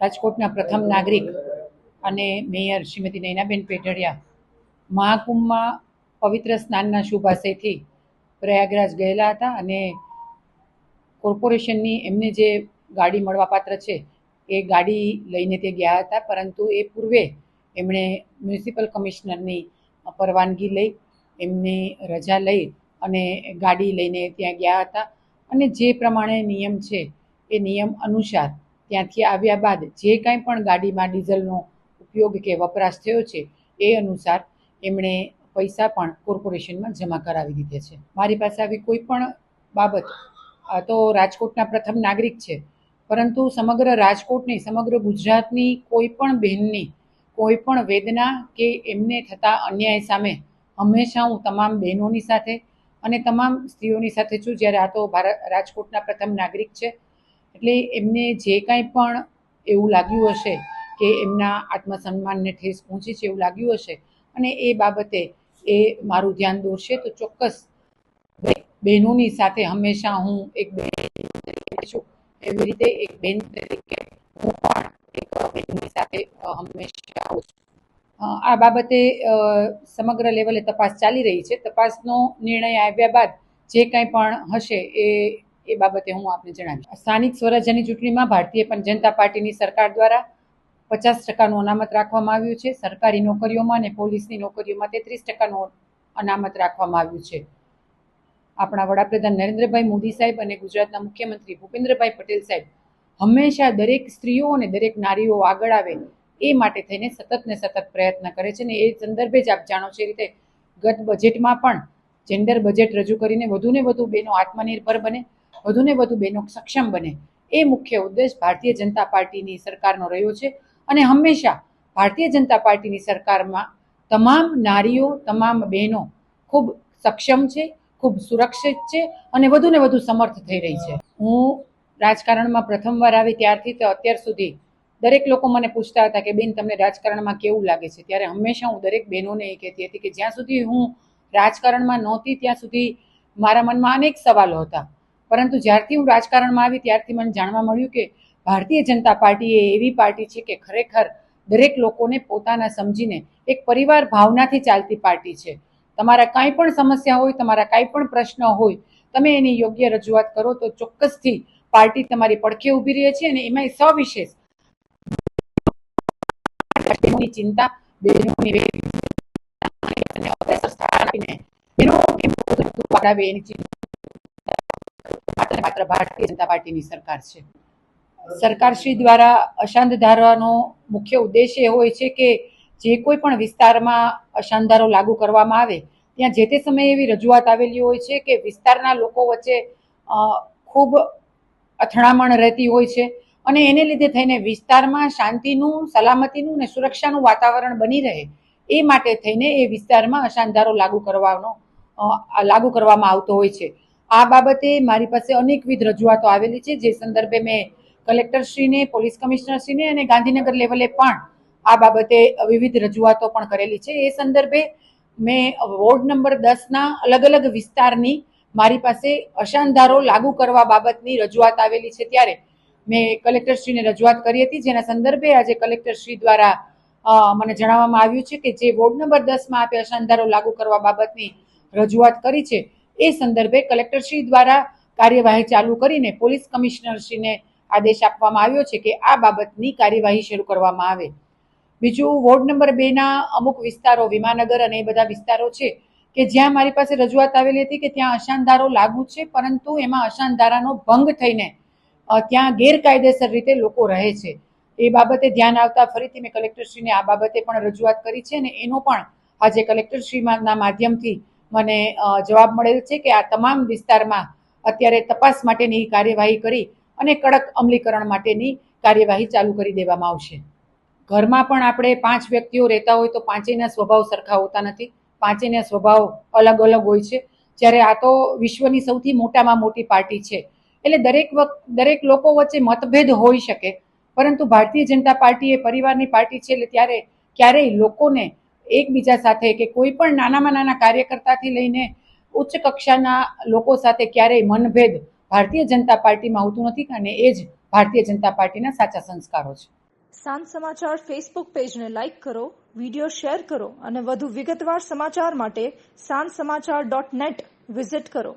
રાજકોટના પ્રથમ નાગરિક અને મેયર શ્રીમતી નૈનાબેન પેઢડિયા. મહાકુંભમાં પવિત્ર સ્નાનના શુભાશયથી પ્રયાગરાજ ગયેલા હતા અને કોર્પોરેશનની એમને જે ગાડી મળવાપાત્ર છે, એ ગાડી લઈને તે ગયા હતા. પરંતુ એ પૂર્વે એમણે મ્યુનિસિપલ કમિશનરની પરવાનગી લઈ, એમની રજા લઈ અને ગાડી લઈને ત્યાં ગયા હતા. અને જે પ્રમાણે નિયમ છે, એ નિયમ અનુસાર ત્યાંથી આવ્યા બાદ જે કાંઈ પણ ગાડીમાં ડીઝલનો ઉપયોગ કે વપરાશ થયો છે, એ અનુસાર એમણે પૈસા પણ કોર્પોરેશનમાં જમા કરાવી દીધે છે. મારી પાસે આવી કોઈ પણ બાબત તો રાજકોટના પ્રથમ નાગરિક છે, પરંતુ સમગ્ર રાજકોટની, સમગ્ર ગુજરાતની કોઈ પણ બહેનની, કોઈ પણ વેદના કે એમને થતા અન્યાય સામે હંમેશા હું તમામ બહેનોની સાથે અને તમામ સ્ત્રીઓની સાથે છું. જ્યારે આ તો ભારત, રાજકોટના પ્રથમ નાગરિક છે એટલે એમને જે કાંઈ પણ એવું લાગ્યું હશે કે એમના આત્મસન્માનને ઠેસ પહોંચી છે એવું લાગ્યું હશે, અને એ બાબતે એ મારું ધ્યાન દોરશે, તો ચોક્કસ બહેનોની સાથે હંમેશા હું એક તરીકે છું. એવી રીતે એક બેન તરીકે હું પણ એક બહેનની સાથે હંમેશા આવું છું. આ બાબતે સમગ્ર લેવલે તપાસ ચાલી રહી છે. તપાસનો નિર્ણય આવ્યા બાદ જે કાંઈ પણ હશે એ એ બાબતે હું આપને જણાવીશ. સ્થાનિક સ્વરાજ્યની ચૂંટણીમાં ભારતીય જનતા પાર્ટીની સરકાર દ્વારા પચાસ ટકાનું અનામત રાખવામાં આવ્યું છે. સરકારી નોકરીઓમાં અને પોલીસની નોકરીઓમાં તેત્રીસ ટકાનું અનામત રાખવામાં આવ્યું છે. આપણા વડાપ્રધાન નરેન્દ્રભાઈ મોદી સાહેબ અને ગુજરાતના મુખ્યમંત્રી ભૂપેન્દ્રભાઈ પટેલ સાહેબ હંમેશા દરેક સ્ત્રીઓ અને દરેક નારીઓ આગળ આવે એ માટે થઈને સતત ને સતત પ્રયત્ન કરે છે ને એ સંદર્ભે જ આપ જાણો છો એ રીતે ગત બજેટમાં પણ જેન્ડર બજેટ રજૂ કરીને વધુને વધુ બહેનો આત્મનિર્ભર બને વધુને વધુ બહેનો સક્ષમ બને. એ મુખ્ય ઉદ્દેશ ભારતીય જનતા પાર્ટીની સરકારનો રહ્યો છે અને હંમેશા ભારતીય જનતા પાર્ટીની સરકારમાં તમામ નારીઓ, તમામ બહેનો ખૂબ સક્ષમ છે, ખૂબ સુરક્ષિત છે અને વધુને વધુ સમર્થ થઈ રહી છે. હું રાજકારણમાં પ્રથમવાર આવી ત્યારથી તો અત્યાર સુધી દરેક લોકો મને પૂછતા હતા કે, બેન, તમને રાજકારણમાં કેવું લાગે છે? ત્યારે હંમેશા હું દરેક બહેનોને એ કહેતી હતી કે, જ્યાં સુધી હું રાજકારણમાં નહોતી, ત્યાં સુધી મારા મનમાં અનેક સવાલો હતા. પરંતુ જ્યારથી હું રાજકારણમાં આવી ત્યારથી મને જાણવા મળ્યું કે ભારતીય જનતા પાર્ટી એ એવી પાર્ટી છે કે ખરેખર દરેક લોકોને પોતાના સમજીને એક પરિવાર ભાવનાથી ચાલતી પાર્ટી છે તમારા કાંઈ પણ સમસ્યા હોય તમારા કાંઈ પણ પ્રશ્ન હોય તમે એની યોગ્ય રજૂઆત કરો તો ચોક્કસથી પાર્ટી તમારી પડખે ઊભી રહે છે અને એમાંય સવિશેષ ચિંતા બહેનોની એની ચિંતા માત્ર ભારતીય જનતા પાર્ટીની સરકાર છે. સરકારશ્રી દ્વારા અશાંત ધારવાનો મુખ્ય ઉદ્દેશ એ હોય છે કે જે કોઈ પણ વિસ્તારમાં અશાંત ધારો લાગુ કરવામાં આવે, ત્યાં જે તે સમયે એવી રજૂઆત આવેલી હોય છે કે વિસ્તારના લોકો વચ્ચે ખૂબ અથડામણ રહેતી હોય છે અને એને લીધે થઈને વિસ્તારમાં શાંતિનું, સલામતીનું અને સુરક્ષાનું વાતાવરણ બની રહે, એ માટે થઈને એ વિસ્તારમાં અશાંતધારો લાગુ કરવાનો લાગુ કરવામાં આવતો હોય છે. આ બાબતે મારી પાસે અનેકવિધ રજૂઆતો આવેલી છે. જે સંદર્ભે મેં કલેક્ટરશ્રીને, પોલીસ કમિશનરશ્રીને અને ગાંધીનગર લેવલે પણ આ બાબતે વિવિધ રજૂઆતો પણ કરેલી છે. એ સંદર્ભે મેં વોર્ડ નંબર દસના અલગ અલગ વિસ્તારની મારી પાસે અશાનધારો લાગુ કરવા બાબતની રજૂઆત આવેલી છે. ત્યારે મેં કલેક્ટરશ્રીને રજૂઆત કરી હતી. જેના સંદર્ભે આજે કલેક્ટરશ્રી દ્વારા મને જણાવવામાં આવ્યું છે કે જે વોર્ડ નંબર દસમાં આપે અશાનધારો લાગુ કરવા બાબતની રજૂઆત કરી છે એ સંદર્ભે કલેક્ટરશ્રી દ્વારા કાર્યવાહી ચાલુ કરીને પોલીસ કમિશનરશ્રીને આદેશ આપવામાં આવ્યો છે કે આ બાબતની કાર્યવાહી શરૂ કરવામાં આવે. બીજું, વોર્ડ નંબર બેના અમુક વિસ્તારો, વિમાનગર અને એ બધા વિસ્તારો છે કે જ્યાં મારી પાસે રજૂઆત આવેલી હતી કે ત્યાં અશાંતધારો લાગુ છે, પરંતુ એમાં અશાંતધારાનો ભંગ થઈને ત્યાં ગેરકાયદેસર રીતે લોકો રહે છે. એ બાબતે ધ્યાન આવતા ફરીથી મેં કલેક્ટરશ્રીને આ બાબતે પણ રજૂઆત કરી છે અને એનો પણ આજે કલેક્ટરશ્રીના માધ્યમથી મને જવાબ મળેલ છે કે આ તમામ વિસ્તારમાં અત્યારે તપાસ માટેની કાર્યવાહી કરી અને કડક અમલીકરણ માટેની કાર્યવાહી ચાલુ કરી દેવામાં આવશે. ઘરમાં પણ આપણે પાંચ વ્યક્તિઓ રહેતા હોય તો પાંચેયના સ્વભાવ સરખા હોતા નથી. પાંચેયના સ્વભાવ અલગ અલગ હોય છે. જ્યારે આ તો વિશ્વની સૌથી મોટામાં મોટી પાર્ટી છે. એટલે દરેક વખત દરેક લોકો વચ્ચે મતભેદ હોઈ શકે. પરંતુ ભારતીય જનતા પાર્ટી એ પરિવારની પાર્ટી છે એટલે ત્યારે ક્યારેય લોકોને એકબીજા સાથે કે કોઈ પણ નાનામાં નાના કાર્યકર્તાથી લઈને ઉચ્ચ કક્ષાના લોકો સાથે ક્યારેય મનભેદ ભારતીય જનતા પાર્ટીમાં આવતું નથી અને એ જ ભારતીય જનતા પાર્ટીના સાચા સંસ્કારો છે. સાંજ સમાચાર ફેસબુક પેજને લાઇક કરો વીડિયો શેર કરો અને વધુ વિગતવાર સમાચાર માટે સાંજ સમાચાર ડોટ નેટ વિઝિટ કરો.